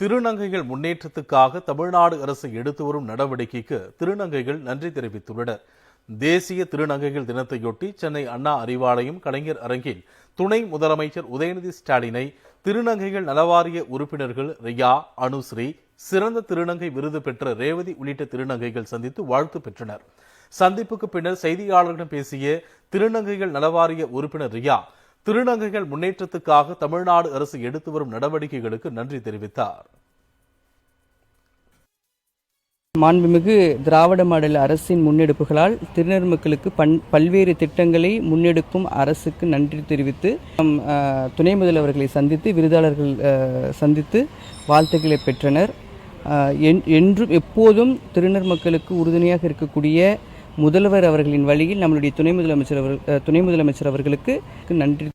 திருநங்கைகள் முன்னேற்றத்துக்காக தமிழ்நாடு அரசு எடுத்து வரும் நடவடிக்கைக்கு திருநங்கைகள் நன்றி தெரிவித்துள்ளனர். தேசிய திருநங்கைகள் தினத்தையொட்டி சென்னை அண்ணா அறிவாலயம் கலைஞர் அரங்கில் துணை முதலமைச்சர் உதயநிதி ஸ்டாலினை திருநங்கைகள் நலவாரிய உறுப்பினர்கள் ரியா அனுஸ்ரீ சிறந்த திருநங்கை விருது பெற்ற ரேவதி உள்ளிட்ட திருநங்கைகள் சந்தித்து வாழ்த்து பெற்றனர். சந்திப்புக்கு பின்னர் செய்தியாளர்களிடம் பேசிய திருநங்கைகள் நலவாரிய உறுப்பினர் ரியா திருநங்கைகள் முன்னேற்றத்துக்காக தமிழ்நாடு அரசு எடுத்து வரும் நடவடிக்கைகளுக்கு நன்றி தெரிவித்தார். மாண்புமிகு திராவிட மாடல் அரசின் முன்னெடுப்புகளால் திருநெர்மக்களுக்கு பன் பல்வேறு திட்டங்களை முன்னெடுக்கும் அரசுக்கு நன்றி தெரிவித்து நம், துணை முதல்வர்களை சந்தித்து விருதாளர்கள் சந்தித்து வாழ்த்துக்களை பெற்றனர். என்- என்றும் எப்போதும் திருநெர்மக்களுக்கு உறுதுணையாக இருக்கக்கூடிய முதல்வர் அவர்களின் வழியில் நம்மளுடைய துணை முதலமைச்சர் அவர்கள் துணை முதலமைச்சர் அவர்களுக்கு நன்றி